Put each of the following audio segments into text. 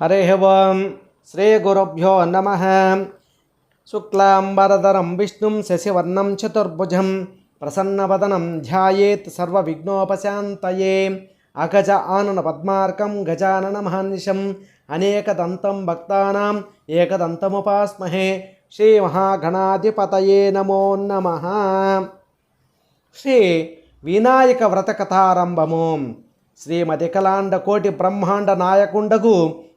హరే ఓం శ్రీ గురుభ్యో నమ శుక్లాంబరధరం విష్ణుం శశివర్ణం చతుర్భుజం ప్రసన్నవదనం ధ్యాయేత్ సర్వవిఘ్నోపశాంతయే అగజ ఆనన పద్మార్కం గజానన మహానిశం అనేకదంతం భక్తానాం ఏకదంతముపాస్మహే శ్రీ మహాగణాధిపతయే నమో నమ శ్రీ వినాయక వ్రత కథారంభము శ్రీమతి కలాండ కోటి బ్రహ్మాండ నాయకుండగు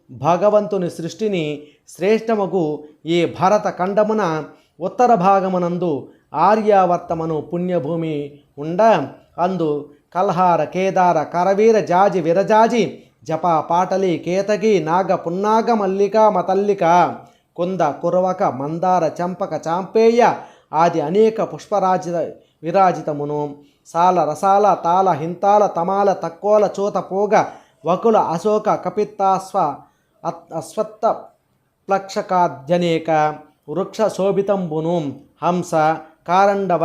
భగవంతుని సృష్టిని శ్రేష్టమగు ఈ భరత ఖండమున ఉత్తర భాగమునందు ఆర్యావర్తమను పుణ్యభూమి ఉండ అందు కల్హార కేదార కరవీర జాజి విరజాజి జప పాటలి కేతగి నాగ పున్నాగ మల్లిక మతల్లిక కుంద కురవక మందార చంపక చాంపేయ ఆది అనేక పుష్పరాజిత విరాజితమును. సాల రసాల తాళ హింతాల తమాల తక్కోల చూత పోగ వకుల అశోక కపిత్తాస్వ అశ్వత్థ ప్లక్షకాద్యనేక వృక్ష శోభితంబును హంస కారండవ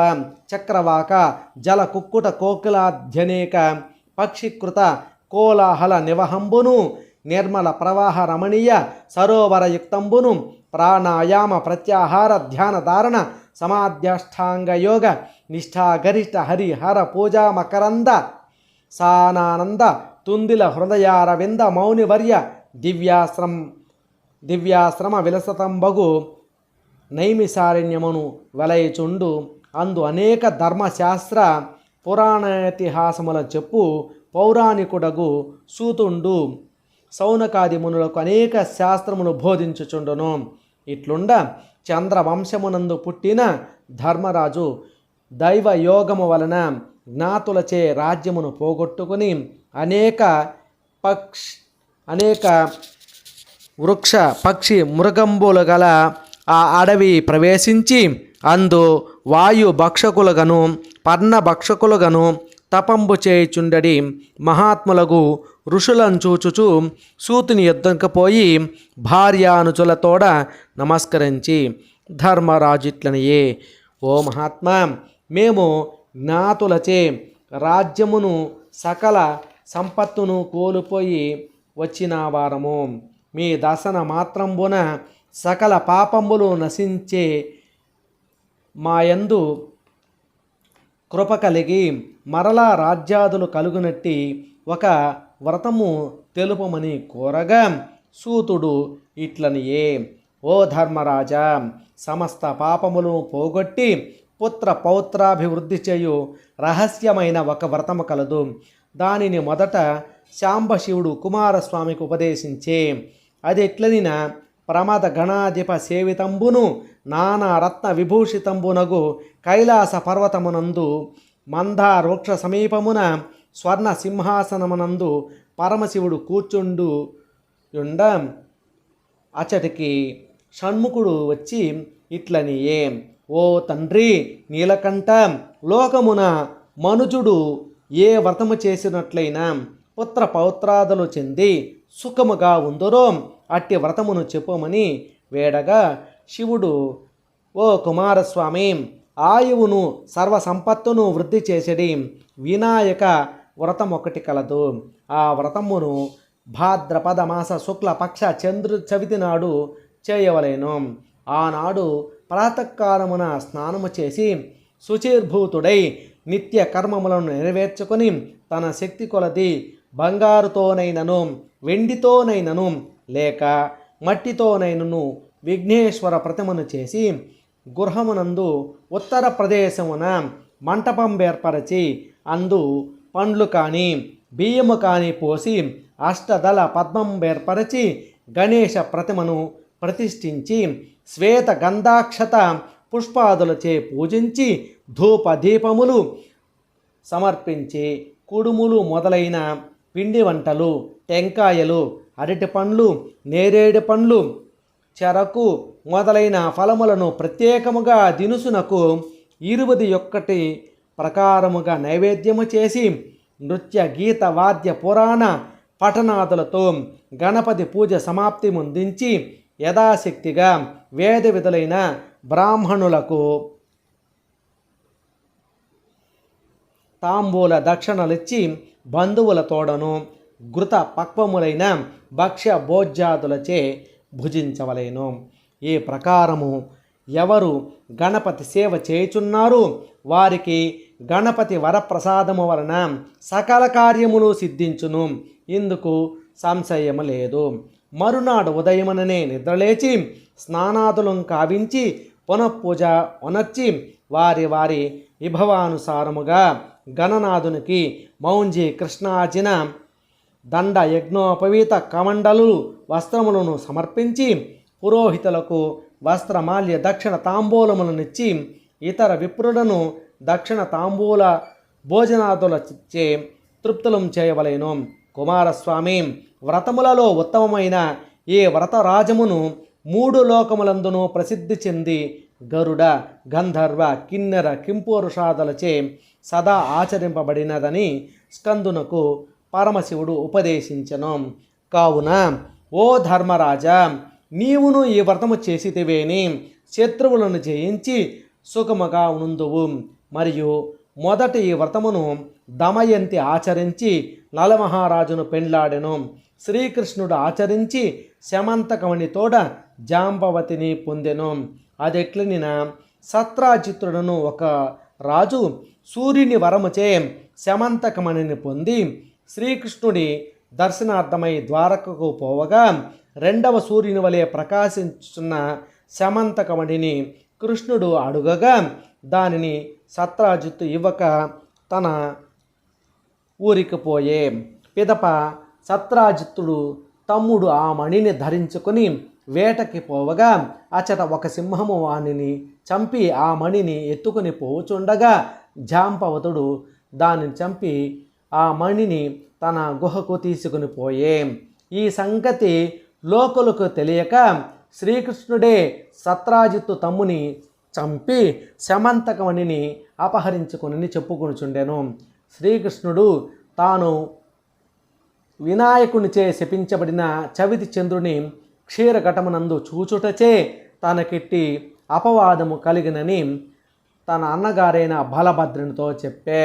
చక్రవాక జల కుక్కుట కోకిలాధ్యనేక పక్షికృత కోలాహల నివహంబును నిర్మల ప్రవాహ రమణీయ సరోవరయుక్తంబును ప్రాణాయామ ప్రత్యాహార ధ్యాన ధారణ సమాధ్యష్టాంగ యోగ నిష్ఠా గరిష్ట పూజా మకరంద సానానంద తుందిల హృదయారవింద మౌనివర్య దివ్యాశ్రం దివ్యాశ్రమ విలసతంబగు నైమిసారణ్యమును వెలయచుండు అందు అనేక ధర్మశాస్త్ర పురాణేతిహాసముల చెప్పు పౌరాణికుడగు సూతుండు. సౌనకాది మునులకు అనేక శాస్త్రమును బోధించుచుండును. ఇట్లుండ చంద్రవంశమునందు పుట్టిన ధర్మరాజు దైవ యోగము వలన జ్ఞాతులచే రాజ్యమును పోగొట్టుకుని అనేక పక్ష అనేక వృక్ష పక్షి మృగంబులు గల ఆ అడవి ప్రవేశించి అందు వాయు భక్షకులుగను పర్ణ భక్షకులుగను తపంబు చేయుచుండడి మహాత్ములకు ఋషులను చూచుచు సూతుని యుద్ధంకు పోయి భార్యానుచులతోడ నమస్కరించి ధర్మరాజిట్లనియే ఓ మహాత్మా మేము జ్ఞాతులచే రాజ్యమును సకల సంపత్తును కోల్పోయి వచ్చిన వారము. మీ దర్శన మాత్రంబున సకల పాపంబులు నశించే మాయందు కృప కలిగి మరలా రాజ్యాదులు కలుగునట్టి ఒక వ్రతము తెలుపమని కోరగా సూతుడు ఇట్లనియే. ఓ ధర్మరాజా సమస్త పాపములు పోగొట్టి పుత్ర పౌత్రాభివృద్ధి చేయు రహస్యమైన ఒక వ్రతము కలదు. దానిని మొదట శాంబశివుడు కుమారస్వామికి ఉపదేశించే. అది ఎట్లనినా? ప్రమద గణాధిప సేవితంబును నానా రత్న విభూషితంబునగు కైలాస పర్వతమునందు మందార వృక్ష సమీపమున స్వర్ణ సింహాసనమునందు పరమశివుడు కూర్చుండు యుండ. అచటికి షణ్ముఖుడు వచ్చి ఇట్లని ఏం ఓ తండ్రి నీలకంఠ లోకమున మనుజుడు ఏ వ్రతము చేసినట్లయినా పుత్ర పౌత్రాదులు చెంది సుఖముగా ఉందరో అట్టి వ్రతమును చెప్పమని వేడగా శివుడు ఓ కుమారస్వామి ఆయువును సర్వ సంపత్తును వృద్ధి చేసడి వినాయక వ్రతం ఒకటి కలదు. ఆ వ్రతమును భాద్రపద మాస శుక్లపక్ష చంద్రు చవితి నాడు చేయవలేను. ఆనాడు ప్రాతకాలమున స్నానము చేసి శుచిర్భూతుడై నిత్య కర్మములను నెరవేర్చుకొని తన శక్తి కొలది బంగారుతోనైనను వెండితోనైనను లేక మట్టితోనైనను విఘ్నేశ్వర ప్రతిమను చేసి గృహమునందు ఉత్తర ప్రదేశమున మంటపం ఏర్పరచి అందు పండ్లు కానీ బియ్యము కానీ పోసి అష్టదళ పద్మం ఏర్పరచి గణేశ ప్రతిమను ప్రతిష్ఠించి శ్వేత గంధాక్షత పుష్పాదులచే పూజించి ధూప దీపములు సమర్పించి కుడుములు మొదలైన పిండి వంటలు టెంకాయలు అరటి పండ్లు నేరేడు పండ్లు చెరకు మొదలైన ఫలములను ప్రత్యేకముగా దినుసునకు ఇరువది ఒక్కటి ప్రకారముగా నైవేద్యము చేసి నృత్య గీత వాద్య పురాణ పఠనాదులతో గణపతి పూజ సమాప్తి ముందించి యథాశక్తిగా వేద విధులైన బ్రాహ్మణులకు తాంబూల దక్షిణలిచ్చి బంధువుల తోడను ఘృత పక్వములైన భక్ష్య భోజ్యాదులచే భుజించవలేను. ఈ ప్రకారము ఎవరు గణపతి సేవ చేయుచున్నారు వారికి గణపతి వరప్రసాదము వలన సకల కార్యములు సిద్ధించును. ఇందుకు సంశయము లేదు. మరునాడు ఉదయముననే నిద్రలేచి స్నానాదులం కావించి పునఃపూజ ఉనర్చి వారి వారి విభవానుసారముగా గణనాథునికి మౌంజి కృష్ణాజిన దండ యజ్ఞోపవీత కమండలు వస్త్రములను సమర్పించి పురోహితులకు వస్త్రమాల్య దక్షిణ తాంబూలములనిచ్చి ఇతర విప్రులను దక్షిణ తాంబూల భోజనాదులచే తృప్తులం చేయవలేను. కుమారస్వామి వ్రతములలో ఉత్తమమైన ఈ వ్రతరాజమును మూడు లోకములందును ప్రసిద్ధి చెంది గరుడ గంధర్వ కిన్నెర కింపురుషాదులచే సదా ఆచరింపబడినదని స్కందునకు పరమశివుడు ఉపదేశించను. కావున ఓ ధర్మరాజా నీవును ఈ వ్రతము చేసితివేని శత్రువులను జయించి సుఖముగా నుందువు మరియు మొదట ఈ వ్రతమును దమయంతి ఆచరించి నలమహారాజును పెండ్లాడెను. శ్రీకృష్ణుడు ఆచరించి శమంతకమణి తోడ జాంబవతిని పొందెను. అదెట్లనిన సత్రాజిత్రుడను ఒక రాజు సూర్యుని వరముచే శమంతకమణిని పొంది శ్రీకృష్ణుడి దర్శనార్థమై ద్వారకకు పోవగా రెండవ సూర్యుని వలె ప్రకాశించున్న శమంతకమణిని కృష్ణుడు అడుగగా దానిని సత్రాజిత్తు ఇవ్వక తన ఊరికి పోయే. పిదప సత్రాజిత్తుడు తమ్ముడు ఆ మణిని ధరించుకొని వేటకి పోవగా అచట ఒక సింహము వాణిని చంపి ఆ మణిని ఎత్తుకొని పోచుండగా జాంపవతుడు దానిని చంపి ఆ మణిని తన గుహకు తీసుకుని పోయే. ఈ సంగతి లోకులకు తెలియక శ్రీకృష్ణుడే సత్రాజిత్తు తమ్ముని చంపి శమంతకమణిని అపహరించుకుని చెప్పుకొనుచుండెను. శ్రీకృష్ణుడు తాను వినాయకునిచే శపించబడిన చవితి చంద్రుని క్షీరఘటమునందు చూచుటచే తనకిట్టి అపవాదము కలిగినని తన అన్నగారైన బలభద్రునితో చెప్పే.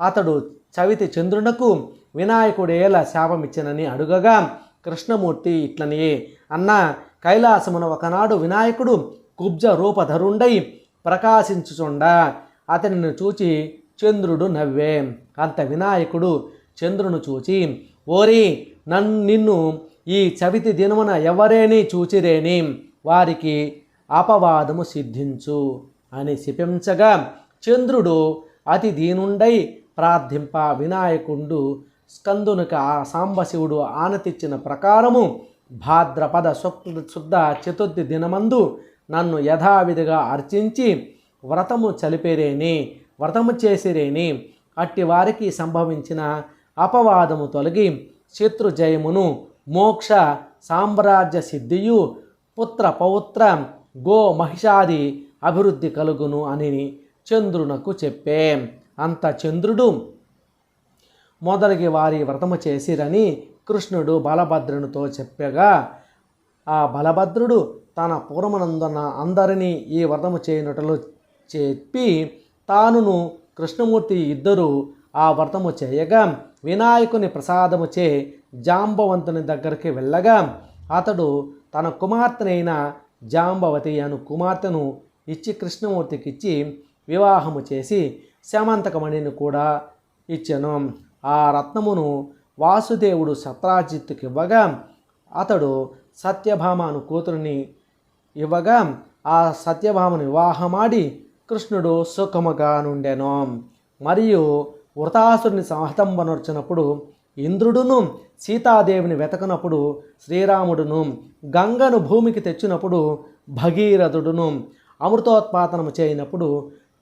అతడు చవితి చంద్రునకు వినాయకుడేల శాపమిచ్చినని అడుగగా కృష్ణమూర్తి ఇట్లని అన్న కైలాసమున ఒకనాడు వినాయకుడు కుబ్జ రూపధరుండై ప్రకాశించుచుండ. అతనిని చూచి చంద్రుడు నవ్వే. అంత వినాయకుడు చంద్రును చూచి ఓరి నన్ను నిన్ను ఈ చవితి దినమున ఎవరేని చూచిరేని? వారికి అపవాదము సిద్ధించు అని శిపించగా చంద్రుడు అతి దీనుండై ప్రార్థింప వినాయకుండు స్కందునికి ఆ సాంబశివుడు ఆనతిచ్చిన ప్రకారము భాద్రపద శుక్ల శుద్ధ చతుర్థి దినమందు నన్ను యథావిధిగా అర్చించి వ్రతము చలిపేరేని వ్రతము చేసిరేని అట్టి వారికి సంభవించిన అపవాదము తొలగి శత్రు జయమును మోక్ష సామ్రాజ్య సిద్ధియు పుత్ర పౌత్ర గో మహిషాది అభివృద్ధి కలుగును అని చంద్రునకు చెప్పే. అంత చంద్రుడు మొదలగి వారి వ్రతము చేసిరని కృష్ణుడు బలభద్రునితో చెప్పగా ఆ బలభద్రుడు తన పూర్వమనందున అందరినీ ఈ వ్రతము చేయనట్లు చెప్పి తానును కృష్ణమూర్తి ఇద్దరు ఆ వ్రతము చేయగా వినాయకుని ప్రసాదము చే జాంబవంతుని దగ్గరికి వెళ్ళగా అతడు తన కుమార్తెనైన జాంబవతి అను కుమార్తెను ఇచ్చి కృష్ణమూర్తికి ఇచ్చి వివాహము చేసి శమంతకమణిని కూడా ఇచ్చెను. ఆ రత్నమును వాసుదేవుడు సత్రాజిత్తుకి ఇవ్వగా అతడు సత్యభామను కూతురిని ఇవ్వగా ఆ సత్యభామను వివాహమాడి కృష్ణుడు సుఖముగా నుండెను. మరియు వృతాసురుని సంహతంబనర్చినప్పుడు ఇంద్రుడును సీతాదేవిని వెతకనప్పుడు శ్రీరాముడును గంగను భూమికి తెచ్చినప్పుడు భగీరథుడును అమృతోత్పాదనము చేయనప్పుడు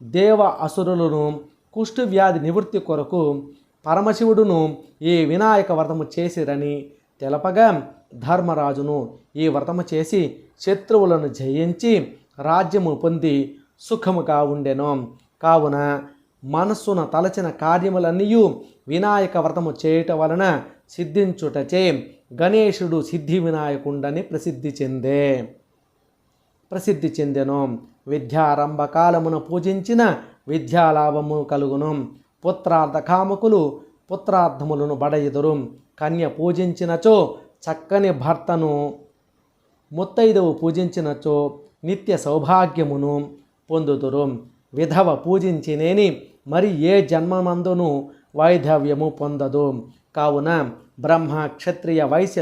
దేవ అసురులను కుష్టు వ్యాధి నివృత్తి కొరకు పరమశివుడును ఈ వినాయక వ్రతము చేసిరని తెలపగా ధర్మరాజును ఈ వ్రతము చేసి శత్రువులను జయించి రాజ్యము పొంది సుఖముగా ఉండెను. కావున మనస్సున తలచిన కార్యములన్నీ వినాయక వ్రతము చేయుట వలన సిద్ధించుటచే గణేశుడు సిద్ధి వినాయకుండని ప్రసిద్ధి చెందే. ప్రసిద్ధి చెందెను. విద్యారంభ కాలమున పూజించిన విద్యాలాభము కలుగును. పుత్రార్థ కామకులు పుత్రార్థములను బడయుదురు. కన్య పూజించినచో చక్కని భర్తను ముత్తైదవు పూజించినచో నిత్య సౌభాగ్యమును పొందుదురు. విధవ పూజించినేని మరి ఏ జన్మమందును వైధవ్యము పొందదు? కావున బ్రహ్మ క్షత్రియ వైశ్య